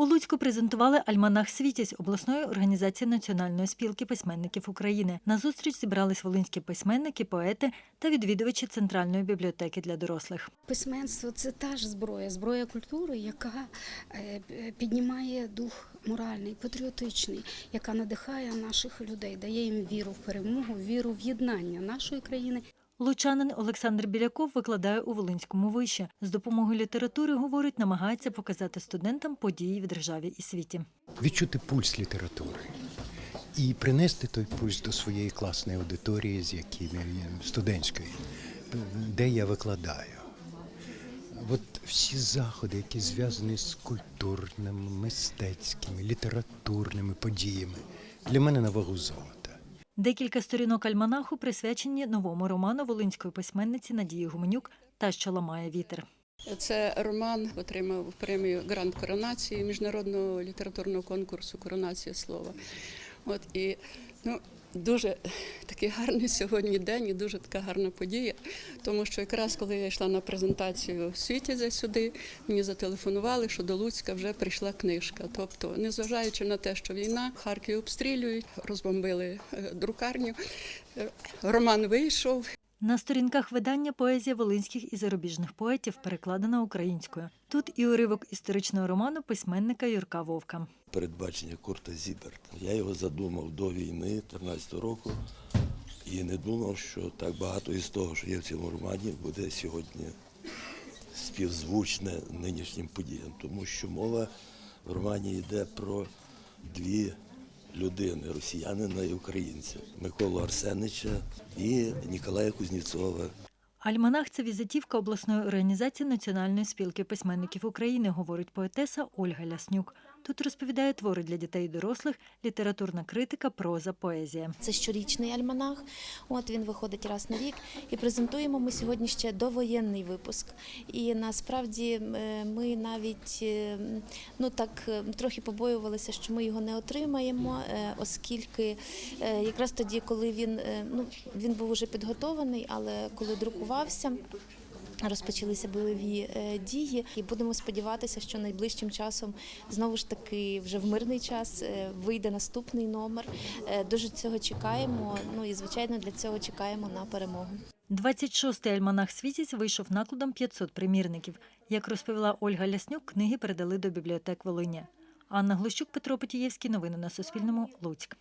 У Луцьку презентували альманах Світязь обласної організації Національної спілки письменників України. На зустріч зібрались волинські письменники, поети та відвідувачі Центральної бібліотеки для дорослих. Письменство це та ж зброя, зброя культури, яка е, піднімає дух моральний, патріотичний, яка надихає наших людей, дає їм віру в перемогу, віру в єднання нашої країни. Лучанин Олександр Біляков викладає у Волинському виші. З допомогою літератури, говорить, намагається показати студентам події в державі і світі. відчути пульс літератури і принести той пульс до своєї класної аудиторії, з якими студентської, де я викладаю. От всі заходи, які зв'язані з культурними, мистецькими, літературними подіями, для мене на вагу золота. Декілька сторінок альманаху присвячені новому роману волинської письменниці Надії Гуменюк та що ламає вітер. Це роман отримав премію Гранд Коронації міжнародного літературного конкурсу Коронація слова. От і ну дуже такий гарний сьогодні день і дуже така гарна подія. Тому що якраз коли я йшла на презентацію Світязя сюди, мені зателефонували, що до Луцька вже прийшла книжка. Тобто, незважаючи на те, що війна, Харків обстрілюють, розбомбили е, друкарню. е, Роман вийшов, На сторінках видання поезія волинських і зарубіжних поетів перекладена українською. Тут і уривок історичного роману письменника Юрка Вовка. передбачення Курта Зіберта. Я його задумав до війни 14 року і не думав, що так багато із того, що є в цьому романі, буде сьогодні співзвучне нинішнім подіям, тому що мова в романі йде про дві людини росіянина і українця Миколу Арсенича і Ніколая Кузнєцова. Альманах це візитівка обласної організації Національної спілки письменників України, говорить поетеса Ольга Ляснюк. Тут розповідає твори для дітей і дорослих, літературна критика, проза, поезія. Це щорічний альманах. От він виходить раз на рік. І презентуємо ми сьогодні ще довоєнний випуск. І насправді е, ми навіть е, ну так е, трохи побоювалися, що ми його не отримаємо, оскільки якраз тоді, коли він ну він був уже підготований, але коли друкувався. Розпочалися бойові е, дії, і будемо сподіватися, що найближчим часом знову ж таки вже в мирний час е, вийде наступний номер. Е, Дуже цього чекаємо. Ну і звичайно для цього чекаємо на перемогу. 26-й альманах «Світязь» вийшов накладом 500 примірників. Як розповіла Ольга Ляснюк, книги передали до бібліотек Волині. Анна Глущук, Петро Потієвський. Новини на Суспільному. Луцьк.